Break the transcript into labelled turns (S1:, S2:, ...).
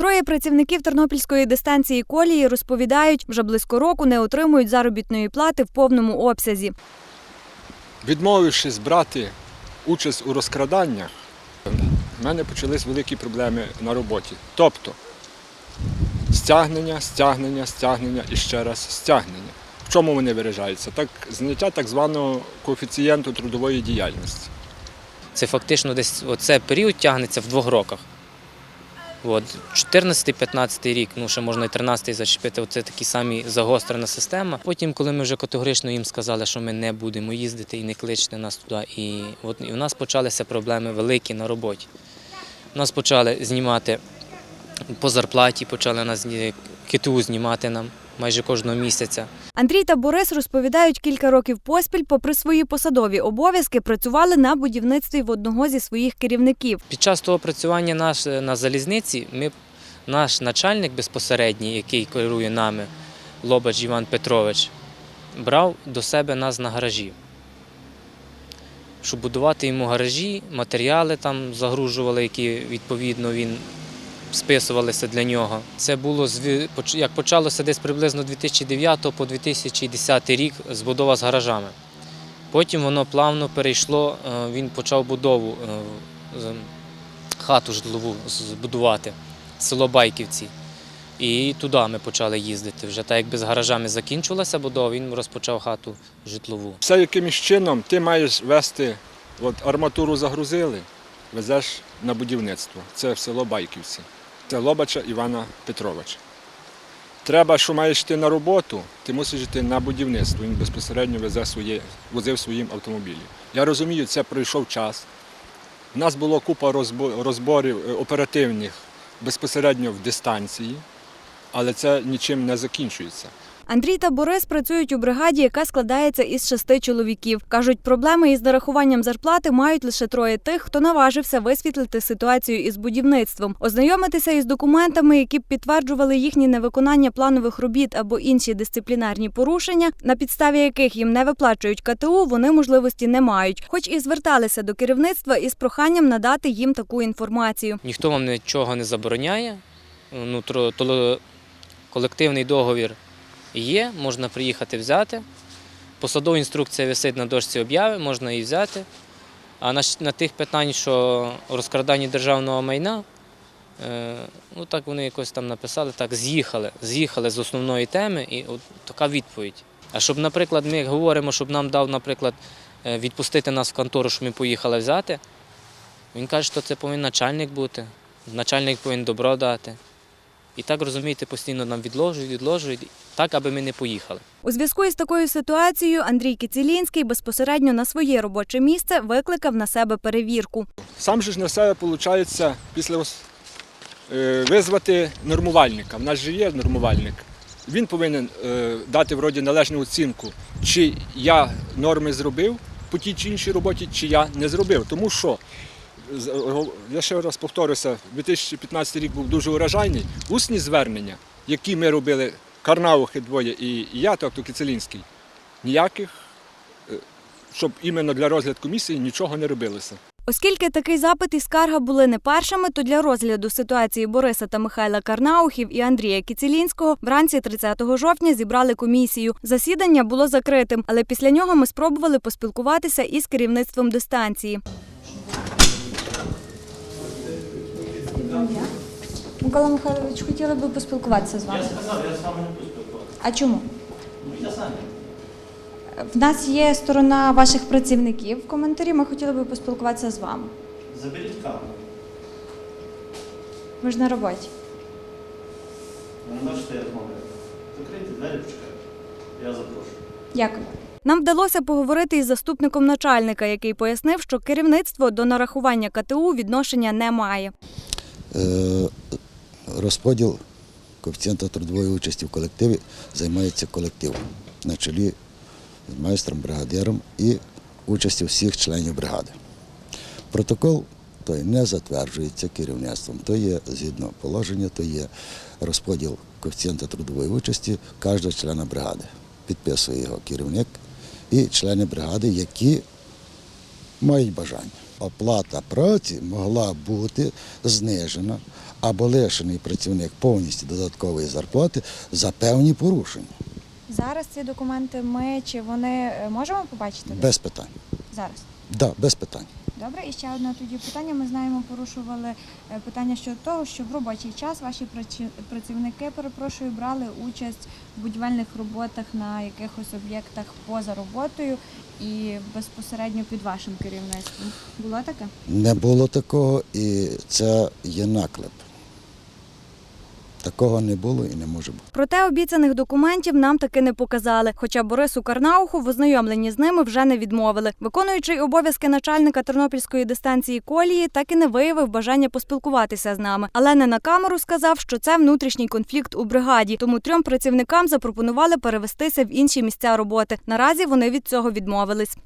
S1: Троє працівників тернопільської дистанції колії розповідають, вже близько року не отримують заробітної плати в повному обсязі.
S2: Відмовившись брати участь у розкраданнях, в мене почались великі проблеми на роботі. Тобто стягнення, стягнення, стягнення і ще раз стягнення. В чому вони виражаються? Так, зняття так званого коефіцієнту трудової діяльності.
S3: Це фактично десь оце період тягнеться в двох роках. От, 14-15 рік, ну ще можна і 13 зачепити, оце такі самі загострена система. Потім, коли ми вже категорично їм сказали, що ми не будемо їздити і не кличте нас туди, і, от, і в нас почалися проблеми великі на роботі. У нас почали знімати по зарплаті, почали нас КТУ знімати нам майже кожного місяця.
S1: Андрій та Борис розповідають, кілька років поспіль, попри свої посадові обов'язки, працювали на будівництві в одного зі своїх керівників.
S3: Під час того працювання наш, на залізниці ми, наш начальник безпосередній, який керує нами, Лобач Іван Петрович, брав до себе нас на гаражі. Щоб будувати йому гаражі, матеріали там загружували, які відповідно він списувалися для нього. Це було як почалося десь приблизно 2009 по 2010 рік збудова з гаражами. Потім воно плавно перейшло, е, він почав будову е, хату житлову збудувати, село Байківці. І туди ми почали їздити. Вже так якби з гаражами закінчилася будова, він розпочав хату житлову.
S2: Все якимось чином ти маєш вести, от арматуру загрузили, везеш на будівництво. Це в село Байківці. Це Лобача Івана Петровича. Треба, що маєш йти на роботу, ти мусиш йти на будівництво. Він безпосередньо везе своє, возив своїм автомобілем. Я розумію, це пройшов час. У нас було купа розборів е, оперативних безпосередньо в дистанції, але це нічим не закінчується.
S1: Андрій та Борис працюють у бригаді, яка складається із шести чоловіків. Кажуть, проблеми із нарахуванням зарплати мають лише троє тих, хто наважився висвітлити ситуацію із будівництвом, ознайомитися із документами, які б підтверджували їхнє невиконання планових робіт або інші дисциплінарні порушення, на підставі яких їм не виплачують КТУ, вони можливості не мають, хоч і зверталися до керівництва із проханням надати їм таку інформацію.
S3: Ніхто вам нічого не забороняє. Ну, колективний договір є, можна приїхати взяти. Посадова інструкція висить на дошці обяви, можна її взяти. А на, на тих питань, що розкрадання державного майна, е, ну так вони якось там написали, так, з'їхали, з'їхали з основної теми, і от така відповідь. А щоб, наприклад, ми говоримо, щоб нам дав, наприклад, е, відпустити нас в контору, щоб ми поїхали взяти, він каже, що це повинен начальник бути. Начальник повинен добро дати. І так розумієте, постійно нам відложують, відложують, так, аби ми не поїхали.
S1: У зв'язку із такою ситуацією Андрій Кицілінський безпосередньо на своє робоче місце викликав на себе перевірку.
S2: Сам же ж на себе, виходить, після е, визвати нормувальника. В нас же є нормувальник. Він повинен е, дати вроді належну оцінку, чи я норми зробив по тій чи іншій роботі, чи я не зробив. Тому що, з- я ще раз повторюся, 2015 рік був дуже урожайний. Усні звернення, які ми робили, Карнаухи двоє і я, тобто Кицелінський, ніяких, е, щоб іменно для розгляду комісії нічого не робилося.
S1: Оскільки такий запит і скарга були не першими, то для розгляду ситуації Бориса та Михайла Карнаухів і Андрія Кіцілінського вранці 30 жовтня зібрали комісію. Засідання було закритим, але після нього ми спробували поспілкуватися із керівництвом дистанції. Микола Михайлович, хотіли би поспілкуватися з вами.
S4: Я сказав, я з вами не буду спілкуватися.
S1: А чому?
S4: Ну, я самі.
S1: В нас є сторона ваших працівників в коментарі. Ми хотіли би поспілкуватися з вами.
S4: Заберіть камеру.
S1: Ми ж на роботі.
S4: Ви не бачите, я розмовляю. Закрийте двері, почекайте. Я запрошую.
S1: Дякую. Нам вдалося поговорити із заступником начальника, який пояснив, що керівництво до нарахування КТУ відношення не має.
S5: Е, Розподіл коефіцієнта трудової участі в колективі займається колектив на чолі з майстром, бригадиром і участю всіх членів бригади. Протокол той не затверджується керівництвом, то є згідно положення, то є розподіл коефіцієнта трудової участі кожного члена бригади. Підписує його керівник і члени бригади, які мають бажання. Оплата праці могла бути знижена або лишений працівник повністю додаткової зарплати за певні порушення.
S1: Зараз ці документи ми чи вони е, можемо побачити?
S5: Без питань.
S1: Зараз.
S5: Да, без питань.
S1: Добре, і ще одне тоді питання. Ми знаємо, порушували е, питання щодо того, що в робочий час ваші працівники, перепрошую, брали участь в будівельних роботах на якихось об'єктах поза роботою і безпосередньо під вашим керівництвом. Було таке?
S5: Не було такого, і це є наклеп. Такого не було і не може бути.
S1: Проте обіцяних документів нам таки не показали. Хоча Борису Карнауху в ознайомленні з ними вже не відмовили. Виконуючий обов'язки начальника тернопільської дистанції колії так і не виявив бажання поспілкуватися з нами, але не на камеру сказав, що це внутрішній конфлікт у бригаді. Тому трьом працівникам запропонували перевестися в інші місця роботи. Наразі вони від цього відмовились.